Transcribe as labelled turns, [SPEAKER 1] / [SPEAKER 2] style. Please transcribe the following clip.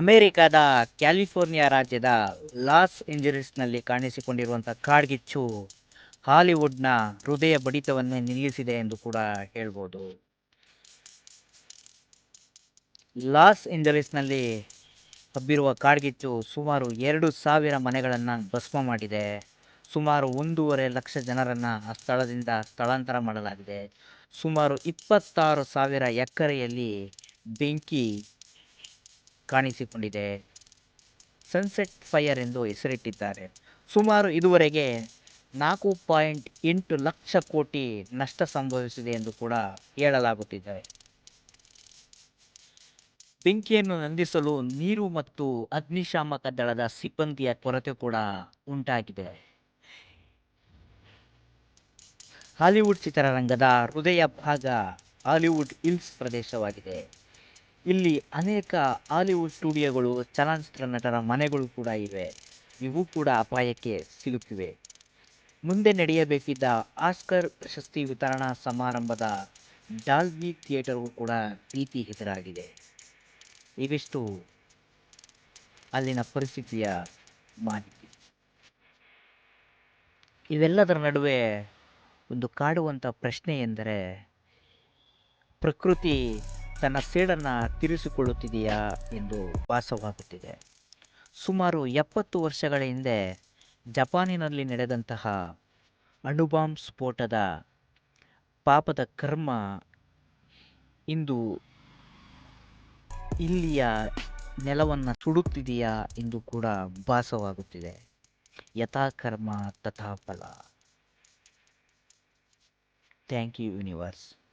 [SPEAKER 1] ಅಮೆರಿಕದ ಕ್ಯಾಲಿಫೋರ್ನಿಯಾ ರಾಜ್ಯದ ಲಾಸ್ ಏಂಜಲೀಸ್ನಲ್ಲಿ ಕಾಣಿಸಿಕೊಂಡಿರುವಂಥ ಕಾಡ್ಗಿಚ್ಚು ಹಾಲಿವುಡ್ನ ಹೃದಯ ಬಡಿತವನ್ನೇ ನಿಲ್ಲಿಸಿದೆ ಎಂದು ಕೂಡ ಹೇಳ್ಬೋದು. ಲಾಸ್ ಏಂಜಲೀಸ್ನಲ್ಲಿ ಹಬ್ಬಿರುವ ಕಾಡ್ಗಿಚ್ಚು ಸುಮಾರು ಎರಡು ಸಾವಿರ ಮನೆಗಳನ್ನು ಭಸ್ಮ ಮಾಡಿದೆ. ಸುಮಾರು ಒಂದೂವರೆ ಲಕ್ಷ ಜನರನ್ನು ಆ ಸ್ಥಳದಿಂದ ಸ್ಥಳಾಂತರ ಮಾಡಲಾಗಿದೆ. ಸುಮಾರು ಇಪ್ಪತ್ತಾರು ಸಾವಿರ ಎಕರೆಯಲ್ಲಿ ಬೆಂಕಿ ಕಾಣಿಸಿಕೊಂಡಿದೆ. ಸನ್ಸೆಟ್ ಫೈರ್ ಎಂದು ಹೆಸರಿಟ್ಟಿದ್ದಾರೆ. ಸುಮಾರು ಇದುವರೆಗೆ ನಾಲ್ಕು ಪಾಯಿಂಟ್ ಎಂಟು ಲಕ್ಷ ಕೋಟಿ ನಷ್ಟ ಸಂಭವಿಸಿದೆ ಎಂದು ಕೂಡ ಹೇಳಲಾಗುತ್ತಿದೆ. ಬೆಂಕಿಯನ್ನು ನಂದಿಸಲು ನೀರು ಮತ್ತು ಅಗ್ನಿಶಾಮಕ ದಳದ ಸಿಬ್ಬಂದಿಯ ಕೊರತೆ ಕೂಡ ಉಂಟಾಗಿದೆ. ಹಾಲಿವುಡ್ ಚಿತ್ರರಂಗದ ಹೃದಯ ಭಾಗ ಹಾಲಿವುಡ್ ಹಿಲ್ಸ್ ಪ್ರದೇಶವಾಗಿದೆ. ಇಲ್ಲಿ ಅನೇಕ ಹಾಲಿವುಡ್ ಸ್ಟುಡಿಯೋಗಳು, ಚಲನಚಿತ್ರ ನಟರ ಮನೆಗಳು ಕೂಡ ಇವೆ. ಇವು ಕೂಡ ಅಪಾಯಕ್ಕೆ ಸಿಲುಕಿವೆ. ಮುಂದೆ ನಡೆಯಬೇಕಿದ್ದ ಆಸ್ಕರ್ ಪ್ರಶಸ್ತಿ ವಿತರಣಾ ಸಮಾರಂಭದ ಡಾಲ್ಬಿ ಥಿಯೇಟರ್ಗೂ ಕೂಡ ಪ್ರೀತಿ ಎದುರಾಗಿದೆ ಇವಿಷ್ಟು ಅಲ್ಲಿನ ಪರಿಸ್ಥಿತಿಯ ಮಾಹಿತಿ. ಇವೆಲ್ಲದರ ನಡುವೆ ಒಂದು ಕಾಡುವಂಥ ಪ್ರಶ್ನೆ ಎಂದರೆ, ಪ್ರಕೃತಿ ತನ್ನ ಸೇಡನ್ನು ತೀರಿಸಿಕೊಳ್ಳುತ್ತಿದೆಯಾ ಎಂದು ಭಾಸವಾಗುತ್ತಿದೆ ಸುಮಾರು ಎಪ್ಪತ್ತು ವರ್ಷಗಳ ಹಿಂದೆ ಜಪಾನಿನಲ್ಲಿ ನಡೆದಂತಹ ಅಣುಬಾಂಬ್ ಸ್ಫೋಟದ ಪಾಪದ ಕರ್ಮ ಇಂದು ಇಲ್ಲಿಯ ನೆಲವನ್ನು ಸುಡುತ್ತಿದೆಯಾ ಎಂದು ಕೂಡ ಭಾಸವಾಗುತ್ತಿದೆ. ಯಥಾ ಕರ್ಮ ಥ್ಯಾಂಕ್ ಯು ಯೂನಿವರ್ಸ್.